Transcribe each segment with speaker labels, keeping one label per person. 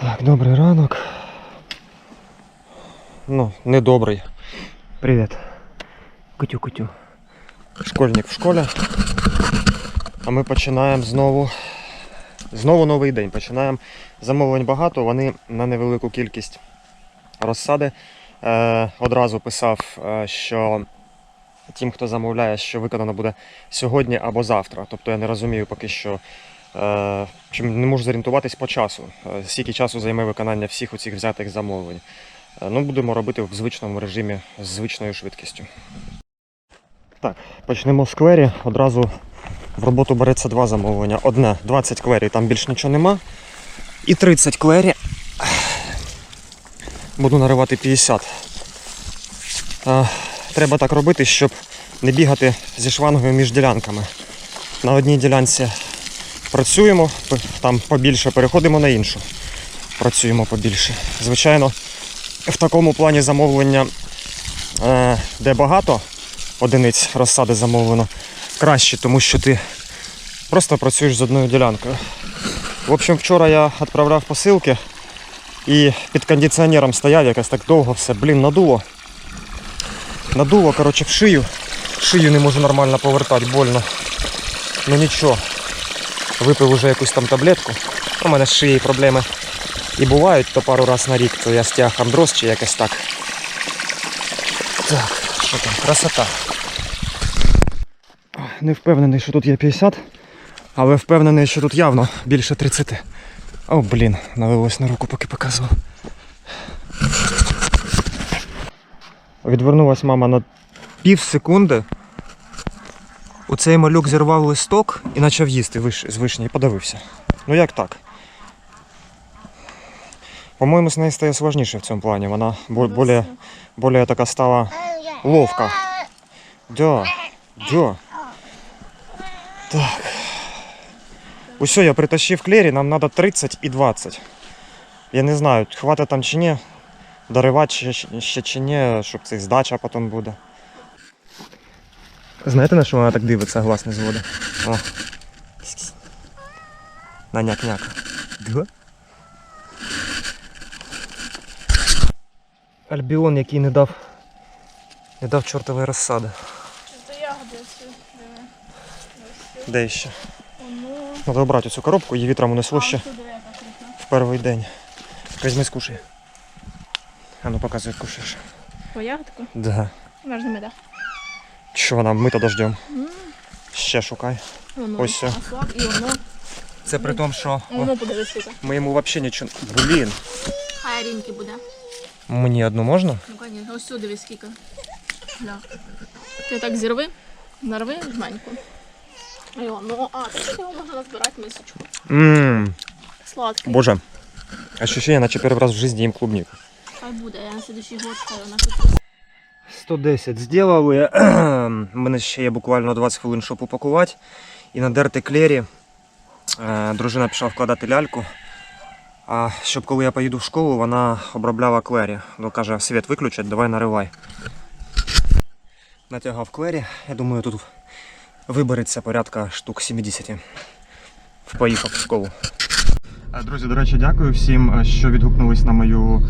Speaker 1: Так, добрий ранок. Ну, не добрий. Привіт. Кутю-кутю. Школьник в школі. А ми починаємо знову. Знову новий день. Починаємо. Замовлень багато, вони на невелику кількість розсади. Е, одразу писав, е, що тим, хто замовляє, що виконано буде сьогодні або завтра. Тобто я не розумію поки що. Е, чим не можу зорієнтуватись по часу. Е, Скільки часу займе виконання всіх оцих взятих замовлень. Е, Ну, будемо робити в звичному режимі з звичною швидкістю. Так, почнемо з квері. Одразу в роботу береться два замовлення. Одне 20 квері, там більш нічого нема. І 30 квері. Буду наривати 50. Е, Треба так робити, щоб не бігати зі шлангою між ділянками. На одній ділянці працюємо, там побільше переходимо на іншу. Працюємо побільше. Звичайно, в такому плані замовлення, е, де багато одиниць розсади замовлено, краще, тому що ти просто працюєш з одною ділянкою. В общем, вчора я відправляв посилки і під кондиціонером стояв якось так довго все, блін, надуло. Надуло, коротше, в шию. Шию не можу нормально повертати, больно. Ну нічого. Випив уже якусь там таблетку. У мене з шиєю проблеми і бувають, то пару раз на рік, то я стяг андроз чи якось так. Так, що там, красота. Не впевнений, що тут є 50, але впевнений, що тут явно більше 30. О, блін, налилось на руку, поки показував. Відвернулась мама на пів секунди. Оцей малюк зірвав листок і почав їсти з вишні і подавився. Ну як так? По-моєму, з нею стає сложніше в цьому плані. Вона бо- более, така стала ловка. Да, да. Так. Усьо, я притащив клері, нам треба 30 і 20. Я не знаю, хватить там чи ні. Доривати ще, ще чи ні, щоб це здача потім буде. Знаєте, на що вона так дивиться, глаз не зводить? О. На няк-няка. Да? Альбіон, який не дав. Не дав чортової розсади.
Speaker 2: Це ягоди ці. диви. Ось ці.
Speaker 1: Де ще? Треба брати цю коробку, її вітром унесло ще в перший день. Візьми, скушай. А ну показуй, кушаєш.
Speaker 2: По ягодку?
Speaker 1: Да.
Speaker 2: Не меда.
Speaker 1: Що вона, ми дождем. Ще шукай.
Speaker 2: Воно.
Speaker 1: Ось все.
Speaker 2: І воно.
Speaker 1: Це при тому, що
Speaker 2: Воно подивись яка.
Speaker 1: ми йому взагалі нічого. Блін.
Speaker 2: Хай рінки буде.
Speaker 1: Мені одну можна?
Speaker 2: Ну, конечно. Ось сюди дивись скільки. Да. Ти так зірви, нарви жменьку. І воно, а, це його можна назбирати мисочку.
Speaker 1: Ммм.
Speaker 2: Сладкий.
Speaker 1: Боже. Ощущение, наче перший раз в житті їм клубнику.
Speaker 2: Хай буде, я на слідуючий год хай вона тут.
Speaker 1: 110 зробили. У мене ще є буквально 20 хвилин, щоб упакувати. І надерти клері. Е, Дружина пішла вкладати ляльку. А щоб коли я поїду в школу, вона обробляла клері. Ну, каже, світ виключать, давай наривай. Натягав клері. Я думаю, тут вибереться порядка штук 70. Поїхав в школу. Е, Друзі, до речі, дякую всім, е, що відгукнулись на мою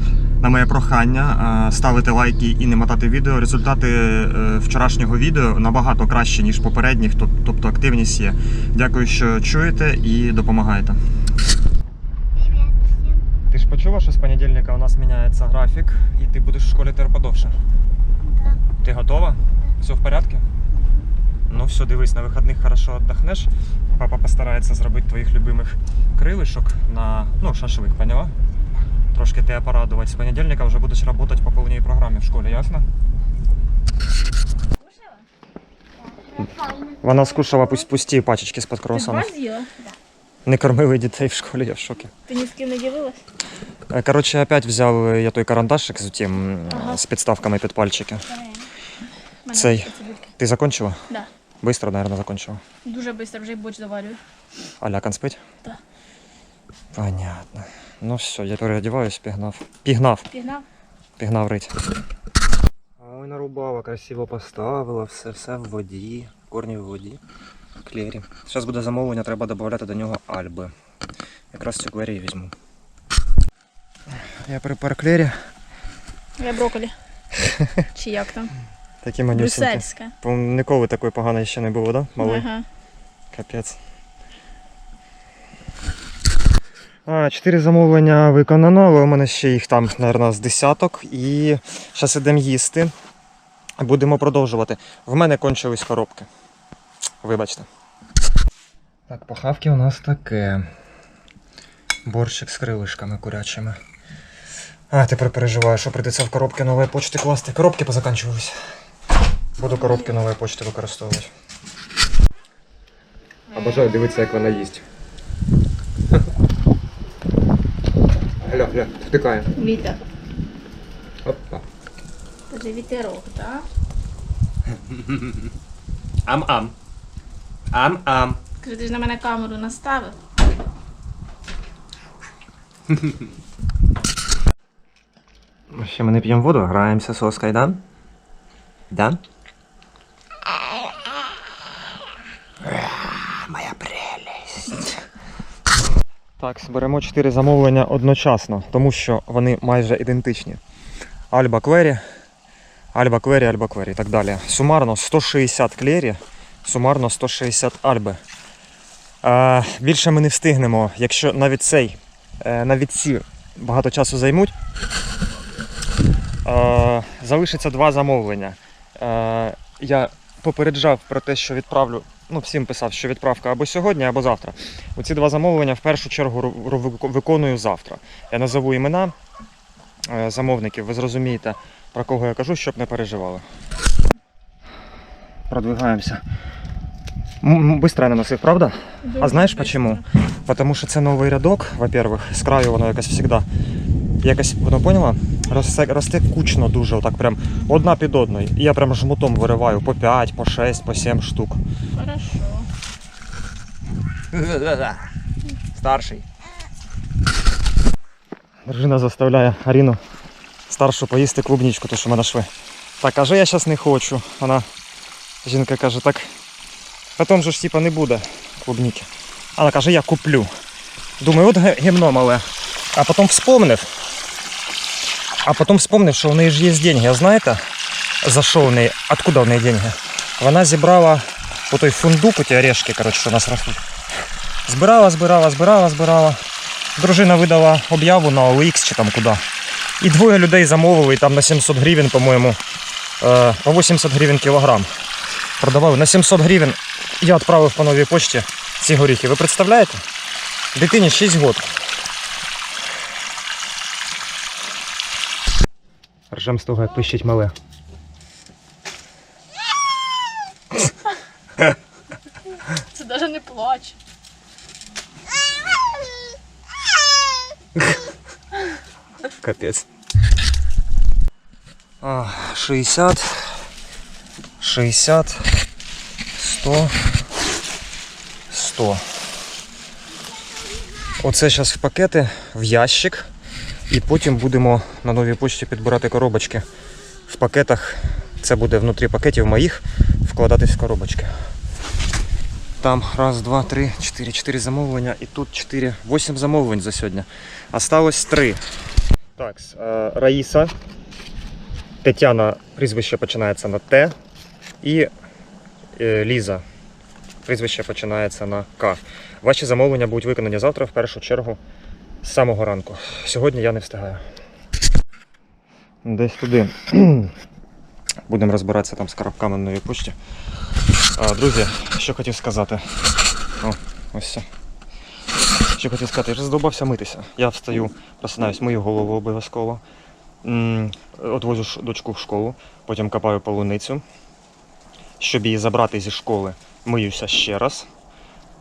Speaker 1: на моє прохання е, ставити лайки і не мотати відео. Результати вчорашнього відео набагато краще, ніж попередніх, тобто активність є. Дякую, що чуєте і допомагаєте. Ти ж почула, що з понедільника у нас міняється графік, і ти будеш в школі тепер подовше? Ти готова? Все в порядку? Ну все, дивись, на вихідних хорошо віддохнеш. Папа постарається зробити твоїх любимих крилишок на ну, шашлик, поняла? Трошки тебе порадувати. З понедільника вже будеш працювати по повній програмі в школі, ясно? Вона скушала пусть пусті пачечки з-під
Speaker 2: Ти
Speaker 1: круасанів.
Speaker 2: два з'їла?
Speaker 1: Не кормили дітей в школі, я в шокі.
Speaker 2: Ти ні з ким не ділилась?
Speaker 1: Е, Коротше, опять взяв я той карандашик з тим
Speaker 2: Ага.
Speaker 1: з підставками під пальчики.
Speaker 2: Мене
Speaker 1: Цей.
Speaker 2: такі цибульки.
Speaker 1: Ти закончила?
Speaker 2: Да.
Speaker 1: Быстро, наверное, закончила.
Speaker 2: Дуже швидко вже й борщ заварюю.
Speaker 1: А лякан спить?
Speaker 2: Да.
Speaker 1: Понятно. Ну все, я переодіваюсь, пігнав. Пігнав.
Speaker 2: Пігнав?
Speaker 1: Пігнав рить. Ой, нарубала, красиво поставила, все, все в воді. Корні в воді. Клері. Зараз буде замовлення, треба додати до нього альби. Якраз цю клері візьму. Я при парклері.
Speaker 2: Я брокколі. Чи як там?
Speaker 1: Такі манюсенькі.
Speaker 2: Брюссельське.
Speaker 1: По-моєму, Ніколи такої поганої ще не було, да? Малий?
Speaker 2: Ага.
Speaker 1: Капець. А, чотири замовлення виконано, але у мене ще їх там, мабуть, з десяток. І зараз ідемо їсти. Будемо продовжувати. В мене кончились коробки. Вибачте. Так, похавки у нас таке. Борщик з крилишками курячими. А, тепер переживаю, що прийдеться в коробки нової почти класти. Коробки позаканчувалися. Буду коробки нової почти використовувати. Обожаю дивитися, як вона їсть. Гля, гля, втикає.
Speaker 2: Вітер.
Speaker 1: Опа.
Speaker 2: Це вітерок, так?
Speaker 1: Ам-ам. Ам-ам.
Speaker 2: Скажи, ти ж на мене камеру наставив.
Speaker 1: Ще ми не п'ємо воду, граємося з Оскай, да? Так, беремо 4 замовлення одночасно, тому що вони майже ідентичні. Альба Квері, Альба Квері, Альба Квері і так далі. Сумарно 160 клері, сумарно 160 альби. Е, більше ми не встигнемо, якщо навіть цей, е, навіть ці багато часу займуть. Е, залишиться два замовлення. Е, я попереджав про те, що відправлю. Ну, всім писав, що відправка або сьогодні, або завтра. Оці два замовлення в першу чергу виконую завтра. Я назову імена е, замовників, ви зрозумієте, про кого я кажу, щоб не переживали. Продвигаємося. Быстро я наносив, правда? А знаєш почему? Потому що це новий рядок, во-первых, з краю воно якось завжди. Якось, воно поняла? Росте, росте кучно дуже, отак прям одна під одною. І я прям жмутом вириваю по 5, по 6, по 7 штук.
Speaker 2: Хорошо.
Speaker 1: Старший. Дружина заставляє Аріну старшу поїсти клубничку, то що ми нашли. Так, каже, я зараз не хочу. Вона, жінка каже, так потім же ж типа не буде клубніки. Вона каже, я куплю. Думаю, от гімно мале. А потім вспомнив. А потім вспомнив, що в неї ж є деньги. А знаєте, за що в неї, откуда в неї деньги? Вона зібрала по той фундук, ті орешки, коротше, що у нас ростуть. Збирала, збирала, збирала, збирала. Дружина видала об'яву на OLX чи там куди. І двоє людей замовили, і там на 700 гривень, по-моєму, по 80 гривень кілограм. Продавали на 700 гривень. Я відправив по новій почті ці горіхи. Ви представляєте? Дитині 6 років. Ржем з того, як пищить мале.
Speaker 2: Це навіть не плач.
Speaker 1: Капець. А, 60, 60, 100, 100. Оце зараз в пакети, в ящик. І потім будемо на новій почті підбирати коробочки. В пакетах це буде внутрі пакетів моїх вкладатись в коробочки. Там раз, два, три, чотири, чотири замовлення і тут чотири, вісім замовлень за сьогодні. Осталось три. Так, е, Раїса. Тетяна, прізвище починається на Т. І е, Ліза. Прізвище починається на К. Ваші замовлення будуть виконані завтра, в першу чергу, з самого ранку. Сьогодні я не встигаю. Десь туди. Будемо розбиратися там з коробками на новій почті. А, друзі, що хотів сказати. О, ось все. Що хотів сказати, я вже задовбався митися. Я встаю, просинаюсь, мию голову обов'язково. Ш- дочку в школу, потім копаю полуницю. Щоб її забрати зі школи, миюся ще раз.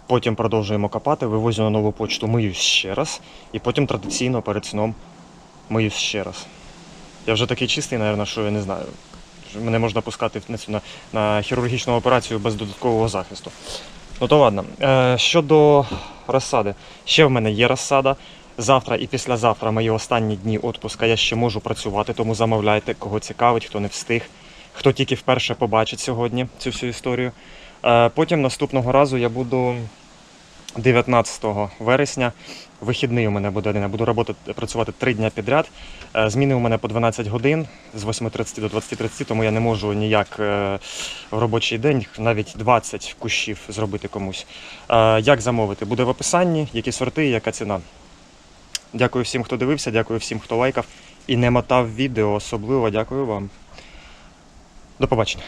Speaker 1: Потім продовжуємо копати, вивозю на нову почту, миюсь ще раз. І потім традиційно перед сном миюсь ще раз. Я вже такий чистий, мабуть, що я не знаю. Мене можна пускати на, на, хірургічну операцію без додаткового захисту. Ну то ладно. Е, щодо розсади. Ще в мене є розсада. Завтра і післязавтра мої останні дні відпуска я ще можу працювати, тому замовляйте, кого цікавить, хто не встиг, хто тільки вперше побачить сьогодні цю всю історію. Е, потім наступного разу я буду 19 вересня. Вихідний у мене буде один. Я буду роботи, працювати 3 дня підряд. Е, Зміни у мене по 12 годин з 8.30 до 20.30, тому я не можу ніяк е, в робочий день навіть 20 кущів зробити комусь. Як замовити? Буде в описанні, які сорти і яка ціна. Дякую всім, хто дивився, дякую всім, хто лайкав і не мотав відео. Особливо дякую вам. До побачення.